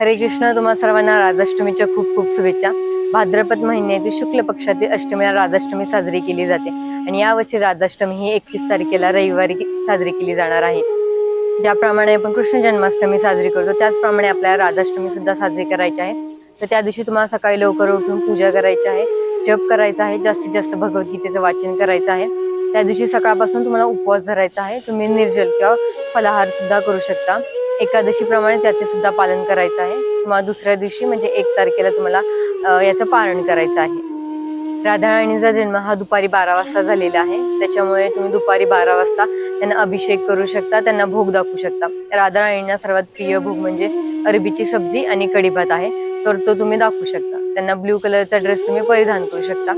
हरे कृष्ण तुम्हा सर्वांना राधाष्टमीच्या खूप खूप शुभेच्छा. भाद्रपद महिन्यातील शुक्ल पक्षातील अष्टमीला राधाष्टमी साजरी केली जाते. आणि यावर्षी राधाष्टमी ही एकतीस तारखेला रविवारी साजरी केली जाणार आहे. ज्याप्रमाणे आपण कृष्ण जन्माष्टमी साजरी करतो त्याचप्रमाणे आपल्याला राधाष्टमी सुद्धा साजरी करायची आहे. तर त्या दिवशी तुम्हाला सकाळी लवकर उठून पूजा करायची आहे जप करायचा आहे जास्तीत जास्त भगवद्गीतेचं वाचन करायचं आहे. त्या दिवशी सकाळपासून तुम्हाला उपवास धरायचा आहे. तुम्ही निर्जल किंवा फलाहार सुद्धा करू शकता. एकादशीप्रमाणे त्याचे सुद्धा पालन करायचं आहे. किंवा दुसऱ्या दिवशी म्हणजे एक तारखेला तुम्हाला याचं पारण करायचं आहे. राधाराणीचा जन्म हा दुपारी बारा वाजता झालेला आहे. त्याच्यामुळे तुम्ही दुपारी बारा वाजता त्यांना अभिषेक करू शकता त्यांना भोग दाखवू शकता. राधाराणींना सर्वात प्रिय भोग म्हणजे अरबीची सब्जी आणि कढीभात आहे. तर तो तुम्ही दाखवू शकता. त्यांना ब्ल्यू कलरचा ड्रेस तुम्ही परिधान करू शकता.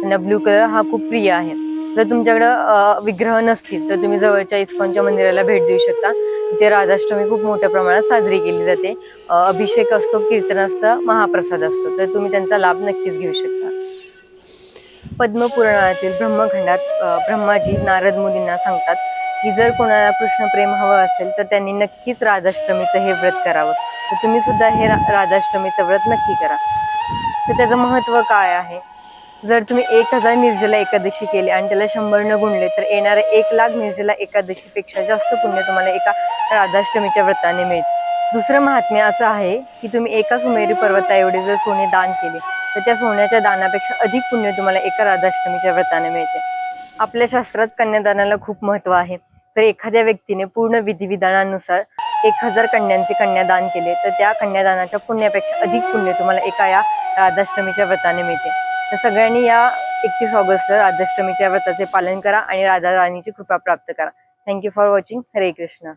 त्यांना ब्ल्यू कलर हा खूप प्रिय आहे. जर तुमच्याकडं विग्रह नसतील तर तुम्ही जवळच्या इस्कॉनच्या मंदिराला भेट देऊ शकता. तिथे राधाष्टमी खूप मोठ्या प्रमाणात साजरी केली जाते. अभिषेक असतो कीर्तन असतं महाप्रसाद असतो. तर तुम्ही त्यांचा लाभ नक्कीच घेऊ शकता. पद्मपुराणातील ब्रह्मखंडात ब्रह्माजी नारद मुलींना सांगतात की जर कोणाला कृष्णप्रेम हवं असेल तर त्यांनी नक्कीच राधाष्टमीचं हे व्रत करावं. तर तुम्ही सुद्धा हे रा- राधाष्टमीचं व्रत नक्की करा. तर त्याचं महत्त्व काय आहे? जर तुम्ही एक हजार निर्जला एकादशी केली आणि त्याला शंभर न गुणले तर येणारे एक लाख निर्जला एकादशीपेक्षा जास्त पुण्य तुम्हाला एका राधाष्टमीच्या व्रताने मिळते दुसरं महात्म्य असं आहे की तुम्ही एका सुमेरी पर्वता एवढे जर सोने दान केले तर त्या सोन्याच्या दानापेक्षा अधिक पुण्य तुम्हाला एका राधाष्टमीच्या व्रताने मिळते. आपल्या शास्त्रात कन्यादानाला खूप महत्त्व आहे. जर एखाद्या व्यक्तीने पूर्ण विधिविधानानुसार एक हजार कन्यांचे कन्यादान केले तर त्या कन्यादानाच्या पुण्यापेक्षा अधिक पुण्य तुम्हाला एका या राधाष्टमीच्या व्रताने मिळते. तर सगळ्यांनी या एकतीस ऑगस्टला राधाष्टमीच्या व्रताचे पालन करा आणि राधा राणीची कृपा प्राप्त करा. थँक्यू फॉर वॉचिंग हरे कृष्णा.